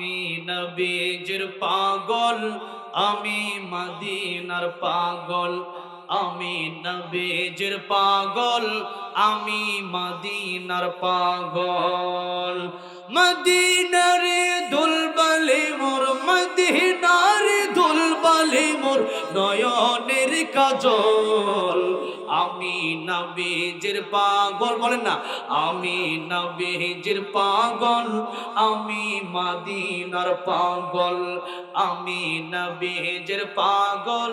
আমি নবীজির পাগল, আমি মদিনার পাগল, আমি নবীজির পাগল, আমি মদিনার পাগল। মদিনার দুলবলে মোর, মদিনার দুলবলে মোর নয়নের কাজল। আমি নবীজির পাগল বলেন না আমি নবীজির পাগল আমি মাদিনার পাগল আমি নবীজির পাগল।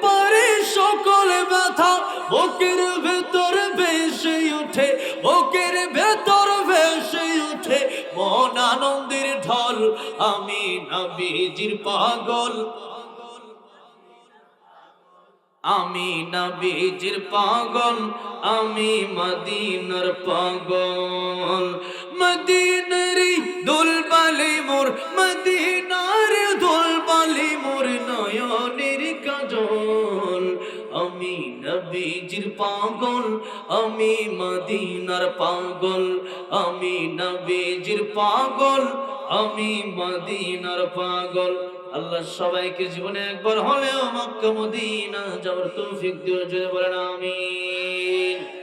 বুকের ভেতর ভেসে উঠে বুকের ভেতর ভেসে উঠে মন আনন্দের ঢল, আমি নবীজির পাগল। আমি নবীজির পাগল, আমি মদিনার পাগল। মদিনারি নবীজির পাগল, আমি মদিনার পাগল, আমি নবীজির পাগল, আমি মদিনার পাগল। আল্লাহ সবাইকে জীবনে একবার হলেও মক্কা, মদিনা যাওয়ার তৌফিক দিও যদি বলেন, আমিন।